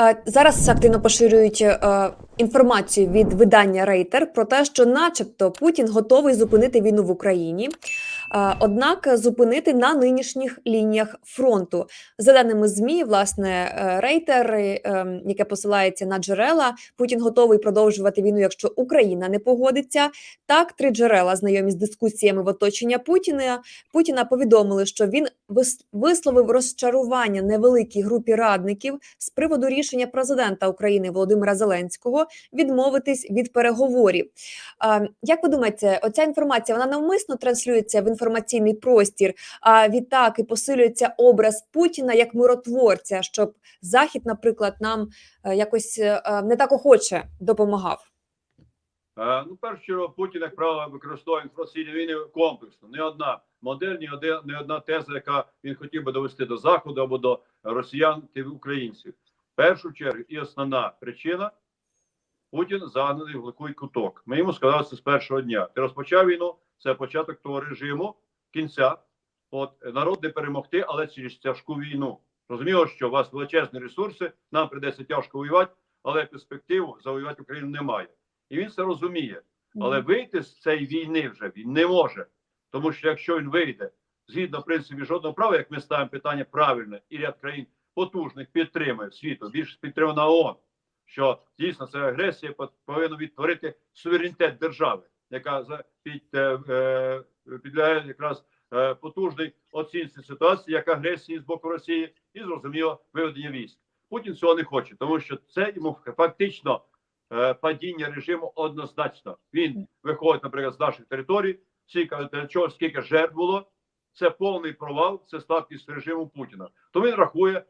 Е, Зараз активно поширюють е, інформацію від видання Рейтер про те, що, начебто, Путін готовий зупинити війну в Україні, однак зупинити на нинішніх лініях фронту. За даними змі, власне, е, Рейтер, е, ем, яке посилається на джерела, Путін готовий продовжувати війну, якщо Україна не погодиться. Так, три джерела, знайомі з дискусіями в оточення Путіна, Путіна повідомили, що він вис- висловив розчарування невеликій групі радників з приводу рішення президента України Володимира Зеленського відмовитись від переговорів. Як ви думаєте, оця інформація вона навмисно транслюється в інформаційний простір? А відтак і посилюється образ Путіна як миротворця, щоб Захід, наприклад, нам е, якось е, е, не так охоче допомагав. Ну, першу чергу, Путін, як правило, використовує інформаційні війни комплексно. Не одна модель, не одна теза, яка він хотів би довести до Заходу або до росіян та українців. В першу чергу і основна причина Путін загнаний в глухий куток. Ми йому сказали це з першого дня. Ти розпочав війну, це початок того режиму кінця. От народ не перемогти, але через тяжку війну. Розуміло, що у вас величезні ресурси, нам придеться тяжко воювати, але перспективу завоювати Україну немає. І він це розуміє. Але вийти з цієї війни вже він не може. Тому що якщо він вийде згідно принципів жодного права, як ми ставимо питання правильне, і ряд країн потужних підтримує світу, більше підтримана ООН, що дійсно це агресія по- повинна відтворити суверенітет держави, яка під, е, е, підлягає якраз е, потужній оцінці ситуації, як агресії з боку Росії, і зрозуміло виведення військ. Путін цього не хоче, тому що це йому фактично падіння режиму однозначно. Він виходить, наприклад, з наших територій, скільки чого скільки жертв було. Це повний провал, це слабкість режиму Путіна. То він рахує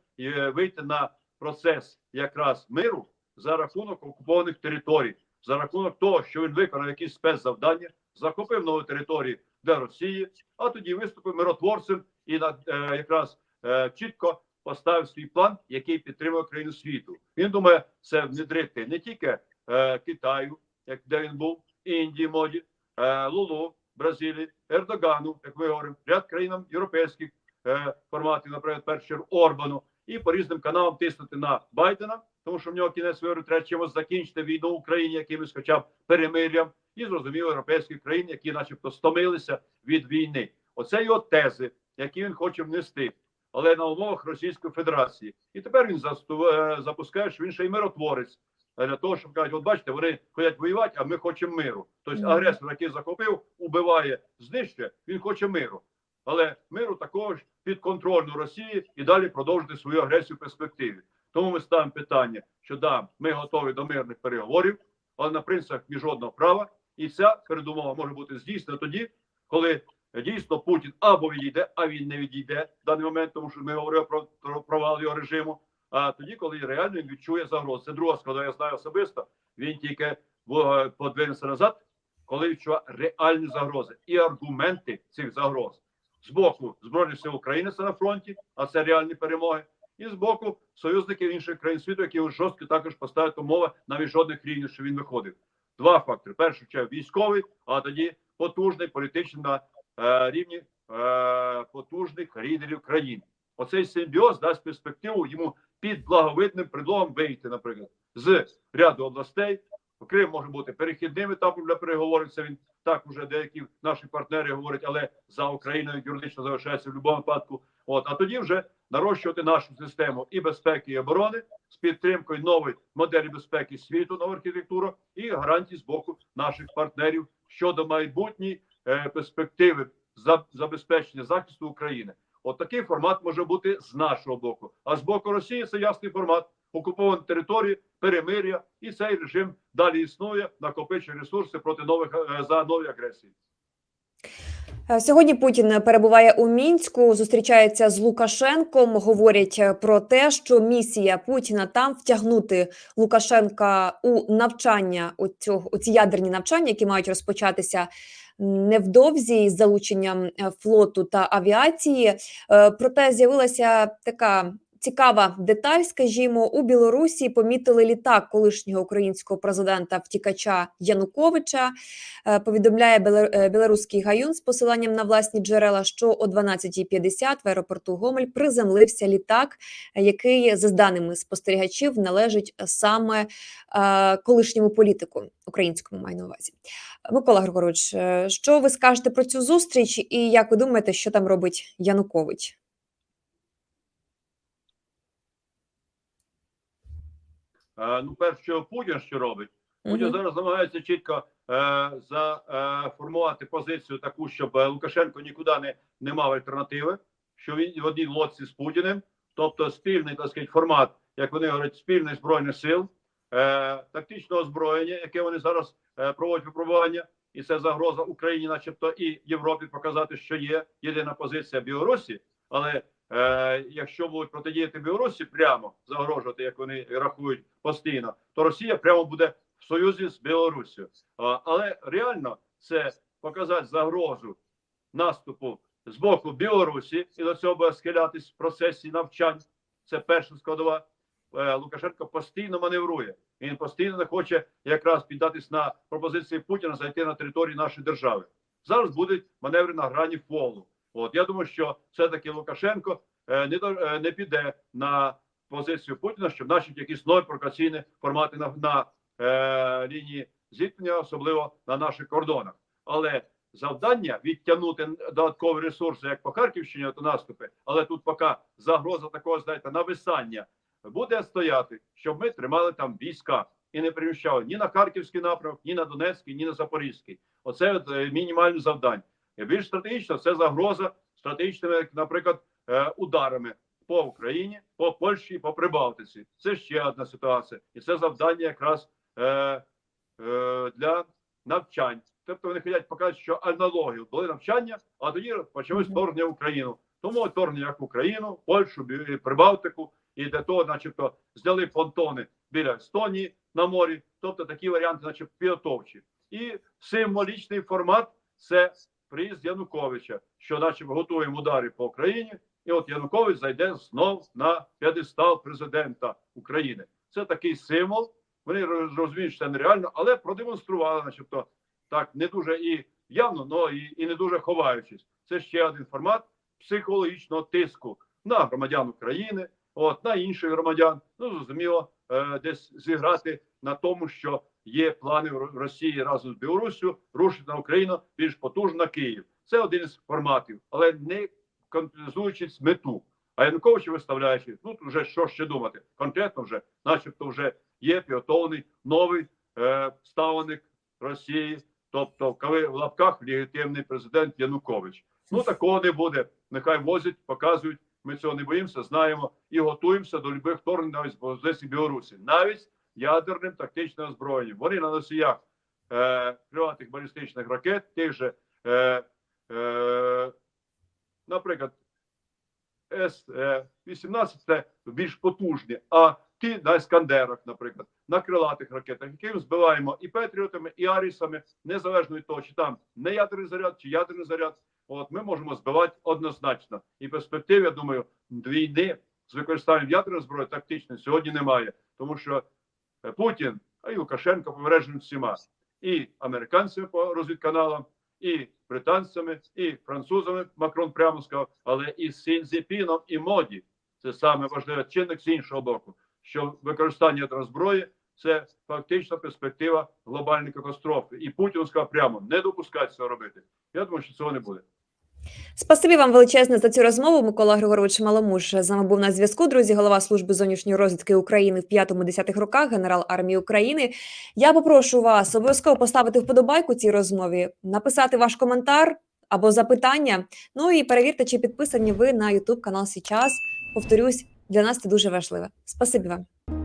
вийти на процес якраз миру за рахунок окупованих територій, за рахунок того, що він виконав якісь спецзавдання, захопив нові території для Росії, а тоді виступив миротворцем і на е, якраз е, чітко поставив свій план, який підтримує країну світу. Він думає це внедрити не тільки е, Китаю, як де він був, Індії, моді, е, Лулу, Бразилії, Ердогану, як ми говоримо, ряд країнам європейських е, форматів, наприклад, чергу Орбану, і по різним каналам тиснути на Байдена, тому що в нього кінець виборів треба чимось закінчити війну в Україні, якимось хоча б перемир'ям, і зрозуміло європейських країн, які, начебто, стомилися від війни. Оце його тези, які він хоче внести, але на умовах Російської Федерації. І тепер він е, запускає, що він ще й миротворець для того, щоб кажуть, от бачите, вони хочуть воювати, а ми хочемо миру. Тобто агресор, який захопив, убиває, знищує, він хоче миру. Але миру також підконтрольну Росії і далі продовжити свою агресію в перспективі. Тому ми ставимо питання, що да, ми готові до мирних переговорів, але на принципах міжнародного права, і ця передумова може бути здійснена тоді, коли е, дійсно Путін або відійде, а він не відійде в даний момент, тому що ми говорили про, про провал його режиму. А тоді, коли реально він відчує загрозу. Це друга складова, я знаю особисто. Він тільки в- подвинеться назад, коли відчуває реальні загрози і аргументи цих загроз з боку збройних сил України це на фронті, а це реальні перемоги, і з боку союзників інших країн світу, які жорстко також поставить умови на міжнародних рівнях, що він виходив. Два фактори: перший чергу військовий, а тоді потужний політичний на е, рівні е, потужних лідерів країн. Оцей симбіоз дасть перспективу йому під благовидним предлогом вийти, наприклад, з ряду областей. Крим може бути перехідним етапом для переговорів. Це він так уже деякі наші партнери говорять, але за Україною юридично залишається в будь-якому випадку. От а тоді вже нарощувати нашу систему і безпеки, і оборони з підтримкою нової моделі безпеки світу, нову архітектуру і гарантій з боку наших партнерів щодо майбутньої е, перспективи за забезпечення захисту України. От такий формат може бути з нашого боку. А з боку Росії це ясний формат окуповані території, перемир'я, і цей режим далі існує, накопичує ресурси проти нових е, за нові агресії. Е, Сьогодні Путін перебуває у мінську, зустрічається з Лукашенком. Говорять е, про те, що місія Путіна там втягнути Лукашенка у навчання у цього у ці ядерні навчання, які мають розпочатися невдовзі з залученням е, флоту та авіації. Проте з'явилася така цікава деталь. Скажімо, у Білорусі помітили літак колишнього українського президента втікача Януковича. Е, Повідомляє е, білоруський гаюн з посиланням на власні джерела, що о 12.50 в аеропорту Гомель приземлився літак, е, який за даними спостерігачів належить саме колишньому політику українському маю на увазі. Микола Григорович, що ви скажете про цю зустріч, і як ви думаєте, що там робить Янукович? Ну, перше, що Путін що робить? Путін Мгм. зараз намагається чітко е, заформувати позицію таку, щоб е, Лукашенко нікуди не, не мав альтернативи, що він в одній лодці з Путіним, тобто спільний так сказати, формат, як вони говорять, спільних збройних сил, е, тактичного озброєння, яке вони зараз е, проводять випробування, і це загроза Україні, начебто, і Європі показати, що є єдина позиція Білорусі, але е, якщо будуть протидіяти Білорусі прямо загрожувати, як вони рахують постійно, то Росія прямо буде в союзі з Білоруссю. А, Але реально це показати загрозу наступу з боку Білорусі, і до цього буде схилятись в процесі навчань. Це перша складова. Е, Лукашенко постійно маневрує. Він постійно не хоче якраз піддатись на пропозиції Путіна зайти на територію нашої держави. Зараз будуть маневри на грані фолу. От я думаю, що все-таки Лукашенко е, не до е, не піде на позицію Путіна, щоб начать якісь нові провокаційні формати на, на е, лінії зіткнення, особливо на наших кордонах. Але завдання відтягнути додаткові ресурси, як по Харківщині, то наступи, але тут поки загроза такого, знаєте, нависання буде стояти, щоб ми тримали там війська і не переміщали ні на Харківський напрямок, ні на Донецький, ні на Запорізький. Оце от, е, мінімальне завдання. І більш стратегічно це загроза стратегічними, наприклад, е, ударами по Україні, по Польщі, і по Прибалтиці. Це ще одна ситуація, і це завдання якраз е, е, для навчань. Тобто вони хочуть показати, що аналогію були навчання, а тоді почалось вторгнення в Україну. Тому вторгнення як в Україну, Польщу, Прибалтику, і для того, начебто, зняли понтони біля Естонії на морі. Тобто такі варіанти, наче підготовчі. І символічний формат це приїзд Януковича, що, наче, готуємо удари по Україні. І от Янукович зайде знов на п'єдестал президента України. Це такий символ. Вони розуміють, що це нереально, але продемонстрували, начебто, так не дуже і явно, але і, і не дуже ховаючись. Це ще один формат психологічного тиску на громадян України, от на інших громадян. Ну зрозуміло, е, десь зіграти на тому, що є плани Росії разом з Білоруссю рушити на Україну більш потужно на Київ. Це один із форматів, але не конкретизуючись мету. А Янукович виставляючи, ну тут вже що ще думати? Конкретно вже, начебто, вже є підготовлений новий е, ставленик Росії, тобто кави- в лапках легітимний президент Янукович. Ну такого не буде. Нехай возять, показують. Ми цього не боїмося, знаємо і готуємося до любих вторгнень навіть з позиції Білорусі, навіть ядерним тактичним озброєнням. Вони на носіях е, крилатих балістичних ракет, тих же, е, е, наприклад, С-18 це більш потужні, а ті на Іскандерах, наприклад, на крилатих ракетах, які збиваємо і Петріотами, і Арісами, незалежно від того, чи там не ядерний заряд, чи ядерний заряд. От ми можемо збивати однозначно. І в перспективі, я думаю, війни з використанням ядерної зброї тактичної сьогодні немає, тому що Путін, а й Лукашенко повережені всіма і американцями по розвідканалам, і британцями, і французами. Макрон прямо сказав, але і з Сінзіпіном, і моді. Це саме важливе чинник з іншого боку, що використання зброї це фактично перспектива глобальної катастрофи. І Путін сказав прямо не допускати цього робити. Я думаю, що цього не буде. Спасибі вам величезне за цю розмову. Микола Григорович Маломуш з нами був на зв'язку. Друзі, голова служби зовнішньої розвідки України в 5-10 роках, генерал армії України. Я попрошу вас обов'язково поставити вподобайку цій розмові, написати ваш коментар або запитання. Ну і перевірте, чи підписані ви на YouTube канал Січас. Повторюсь, для нас це дуже важливо. Спасибі вам.